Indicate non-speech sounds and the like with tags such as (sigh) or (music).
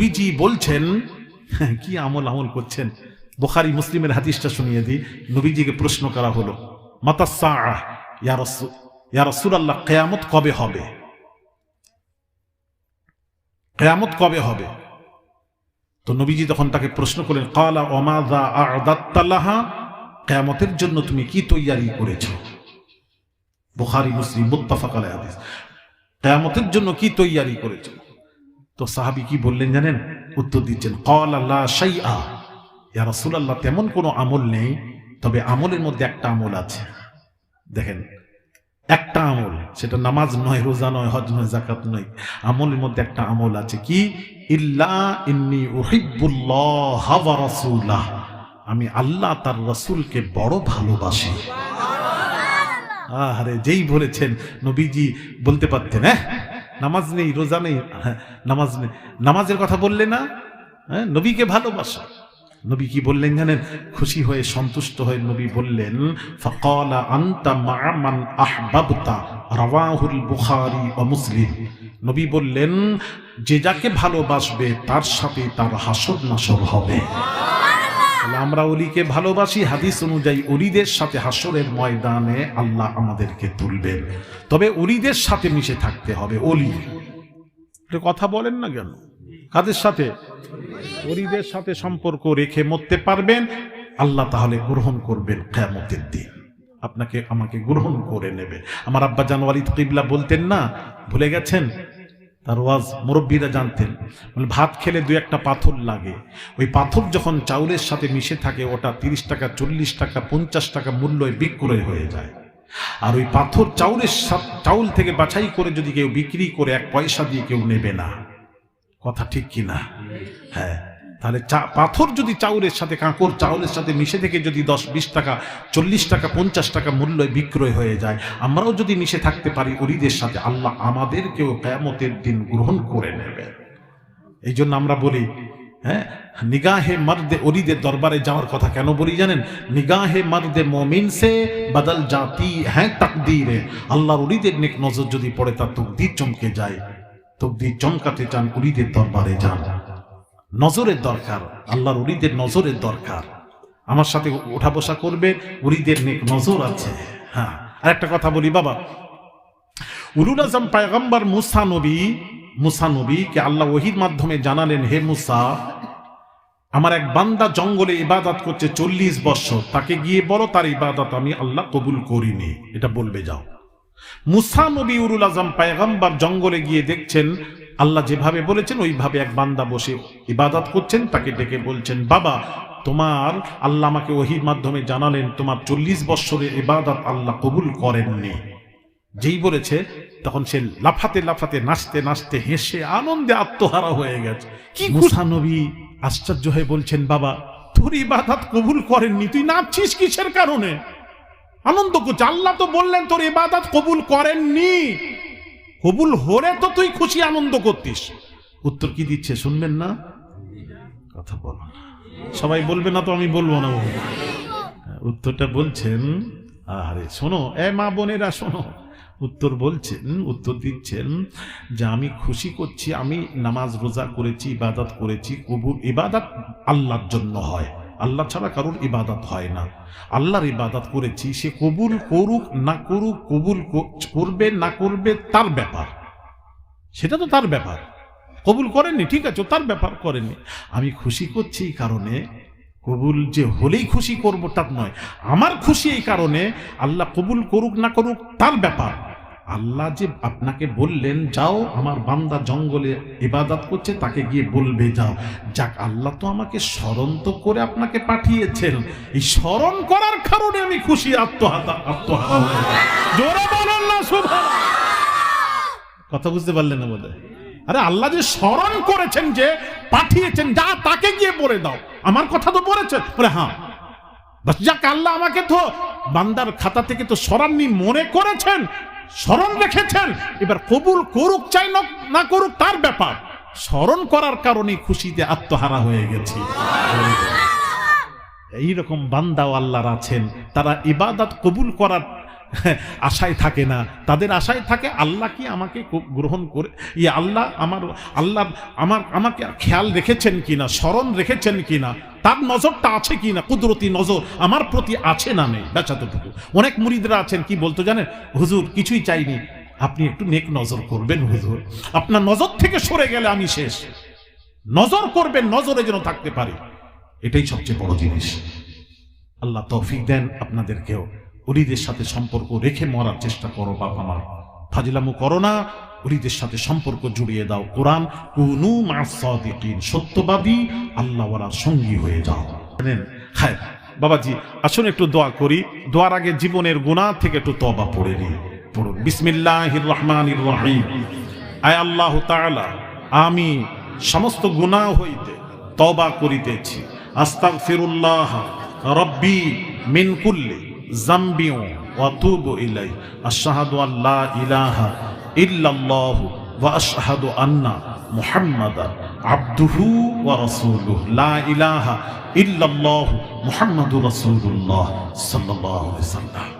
নবীজি বলছেন, (laughs) কি আমল আমল করছেন? বোখারি মুসলিমের হাদিসটা শুনিয়ে দিই। নবীজিকে প্রশ্ন করা হলো মাতাসা কেয়ামত কবে হবে? কেয়ামত কবে হবে? তো নবীজি তখন তাকে প্রশ্ন করলেন, কালা আদাত্তালাহা কেয়ামতের জন্য তুমি কি তৈয়ারি করেছ? বুখারি মুসলিম, মুত্তাফাক হাদিস। কেয়ামতের জন্য কি তৈয়ারি করেছ? তো সাহাবি কি বললেন জানেন? উত্তর দিচ্ছেন কল আল্লাহ শাইআ। ইয়া রাসূলুল্লাহ, তেমন কোনো আমল নেই, তবে আমলের মধ্যে একটা আমল আছে। দেখেন, একটা আমল, সেটা নামাজ নয়, রোজা নয়, হজ নয় জাকাত নয়, আমলের মধ্যে একটা আমল আছে কি? ইল্লা ইন্নি আমি আল্লাহ তার রসুলকে বড় ভালোবাসি। আরে যেই বলেছেন নবীজি বলতে পারতেন হ্যাঁ নামাজ নেই, রোজা নেই। নামাজ নেই। নামাজের কথা বললে না? হ্যাঁ নবীকে ভালোবাসা। নবী কি বললেন জানেন? খুশি হয়ে, সন্তুষ্ট হয়ে নবী বললেন, ফাকালা আনতা মা'মান আহবাবতা, রাওয়াহুল বুখারী ও মুসলিম। নবী বললেন, যে যাকে ভালোবাসবে, তার সাথে তার হাসর নাসর হবে। তাহলে আমরা অলিকে ভালোবাসি, হাদিস অনুযায়ী অলিদের সাথে হাসরের ময়দানে আল্লাহ আমাদেরকে তুলবেন। তবে অলিদের সাথে মিশে থাকতে হবে, অলি। কথা বলেন না কেন? কাদের সাথে? অলিদের সাথে সম্পর্ক রেখে মরতে পারবেন, আল্লাহ তাহলে গ্রহণ করবেন কেয়ামতের দিন। আপনাকে আমাকে গ্রহণ করে নেবে। আমার আব্বা জানোয়ারি কিবলা বলতেন না, ভুলে গেছেন? তার ওয়াজ মুরব্বীরা জানতেন। বলে, ভাত খেলে দু একটা পাথর লাগে। ওই পাথর যখন চাউলের সাথে মিশে থাকে, ওটা তিরিশ টাকা, চল্লিশ টাকা, পঞ্চাশ টাকা মূল্যে বিক্রয় হয়ে যায়। আর ওই পাথর চাউলের চাউল থেকে বাছাই করে যদি কেউ বিক্রি করে, এক পয়সা দিয়ে কেউ নেবে না। কথা ঠিক কি না? হ্যাঁ। তাহলে চা, পাথর যদি চাউলের সাথে, কাঁকর চাউলের সাথে মিশে থেকে যদি দশ, বিশ টাকা, চল্লিশ টাকা, পঞ্চাশ টাকা মূল্যে বিক্রয় হয়ে যায়, আমরাও যদি মিশে থাকতে পারি অলিদের সাথে, আল্লাহ আমাদেরকেও কেয়ামতের দিন গ্রহণ করে নেবে। এই জন্য আমরা বলি হ্যাঁ নিগাহে মর্দে অলিদের দরবারে যাওয়ার কথা কেন বলি জানেন? নিগাহে মর্দে মমিন সে বদল জাতি হ্যাঁ তাকদীরে। আল্লাহর অলিদের নেক নজর যদি পড়ে তার তকদির চমকে যায়। তকদির চমকাতে চান অলিদের দরবারে যান। নজরের দরকার, আল্লাহর উরিদের নজরের দরকার। আমার সাথে ওঠা বসা করবে, উরিদের নেক নজর আছে। হ্যাঁ আর একটা কথা বলি বাবা। উরুল আজম পায়গম্বর মুসা নবী মুসা নবী কে আল্লাহ ওহির মাধ্যমে জানালেন, হে মুসা, আমার এক বান্দা জঙ্গলে ইবাদত করছে চল্লিশ বছর, তাকে গিয়ে বলো তার ইবাদত আমি আল্লাহ কবুল করিনি। এটা বলবে যাও। মুসা নবী উরুল আজম পায়গম্বর জঙ্গলে গিয়ে দেখছেন আল্লাহ যেভাবে বলেছেন, ওইভাবে এক বান্দা বসে ইবাদত করছেন, তাকে ডেকে বলছেন, বাবা, তোমার আল্লাহ আমাকে ওহির মাধ্যমে জানালেন, তোমার চল্লিশ বৎসরের ইবাদত আল্লাহ কবুল করেননি। যেই বলেছে, তখন সে লাফাতে লাফাতে, নাচতে নাচতে হেসে আনন্দে আত্মহারা হয়ে গেছে। কি নবী আশ্চর্য হয়ে বলছেন, বাবা, তোর ইবাদত কবুল করেননি, তুই নাচছিস কিসের কারণে? আনন্দ করছে, আল্লাহ তো বললেন, তোর ইবাদত কবুল করেননি। কবুল হলে তো তুই খুশি আনন্দ করতিস। উত্তর কি দিচ্ছে শুনবেন না? কথা বলো সবাই বলবে না তো আমি বলব না। উত্তরটা বলছেন, আরে শোনো, এ মা বোনেরা শোনো। উত্তর বলছেন, উত্তর দিচ্ছেন যে আমি খুশি করছি, আমি নামাজ রোজা করেছি, ইবাদত করেছি, কবুল, ইবাদত আল্লাহর জন্য হয়। আল্লাহ ছাড়া কারোর ইবাদত হয় না। আল্লাহর ইবাদত করেছি, সে কবুল করুক, না করুক, কবুল করবে, না করবে, তার ব্যাপার। সেটা তো তার ব্যাপার। কবুল করেনি ঠিক আছে, তার ব্যাপার করেনি আমি খুশি করছি এই কারণে, কবুল যে হলেই খুশি করব তার নয়। আমার খুশি এই কারণে, আল্লাহ কবুল করুক, না করুক, তার ব্যাপার। আল্লাহ যে আপনাকে বললেন, যাও, আমার বান্দা জঙ্গলে ইবাদত করছে, তাকে গিয়ে বলবে, যাও। যাক, আল্লাহ তো আমাকে স্মরণ তো করে আপনাকে পাঠিয়েছেন। এই স্মরণ করার কারণে আমি খুশি, আত্মহাতা। কথা বুঝতে পারলেন বোধ আরে, আল্লাহ যে স্মরণ করেছেন যে পাঠিয়েছেন, যা তাকে গিয়ে বলে দাও। আমার কথা তো বলেছেন। বলে হ্যাঁ। যাক, আল্লাহ আমাকে তো বান্দার খাতা থেকে তো সরাননি, মনে করেছেন। স্মরণ রেখেছেন। এবার কবুল করুক চাই না- করুক তার ব্যাপার। স্মরণ করার কারণে খুশিতে আত্মহারা হয়ে গেছি। এইরকম বান্দাও আল্লাহর আছেন। তারা ইবাদত কবুল করার আশায় থাকে না। তাদের আশায় থাকে, আল্লাহ কি আমাকে গ্রহণ করে ইয়ে আল্লাহ আমার আল্লাহ আমার আমাকে খেয়াল রেখেছেন কিনা, স্মরণ রেখেছেন কিনা? তার নজরটা আছে কি না? কুদরতি নজর আমার প্রতি আছে না নেই? বেচাতটুকু অনেক মুরিদরা আছেন, কি বলতো জানেন? হুজুর, কিছুই চাইনি। আপনি একটু নেক নজর করবেন, হুজুর। আপনার নজর থেকে সরে গেলে আমি শেষ। নজর করবেন, নজরে যেন থাকতে পারি। এটাই সবচেয়ে বড় জিনিস। আল্লাহ তৌফিক দেন আপনাদেরকেও। উলিদের সাথে সম্পর্ক রেখে মরার চেষ্টা করো বাপ আমার ফাজিলামু করো না। উলিদের সাথে সম্পর্ক জুড়িয়ে দাও। কোরআন, কুনু সত্যবাদী আল্লাহওয়ালার সঙ্গী হয়ে যাও। হ্যাঁ বাবাজি, আসুন একটু দোয়া করি। দোয়ার আগে জীবনের গুনাহ থেকে একটু তবা পড়ে নিই। পড়ুন, বিসমিল্লাহির রহমানির রহিম। আয় আল্লাহ তাআলা, আমি সমস্ত গুনাহ হইতে তবা করিতেছি। আস্তাগফিরুল্লাহ রব্বি মিন জাম্বিও জাম্বিউ ওয়া তুবু ইলাই আশহাদু আল্লা ইলাহা ইল্লাল্লাহ ওয়া আশহাদু আন্না মুহাম্মাদান আবদুহু ওয়া রাসূলুহু লা ইলাহা ইল্লাল্লাহ মুহাম্মাদুর রাসূলুল্লাহ সাল্লাল্লাহু আলাইহি ওয়াসাল্লাম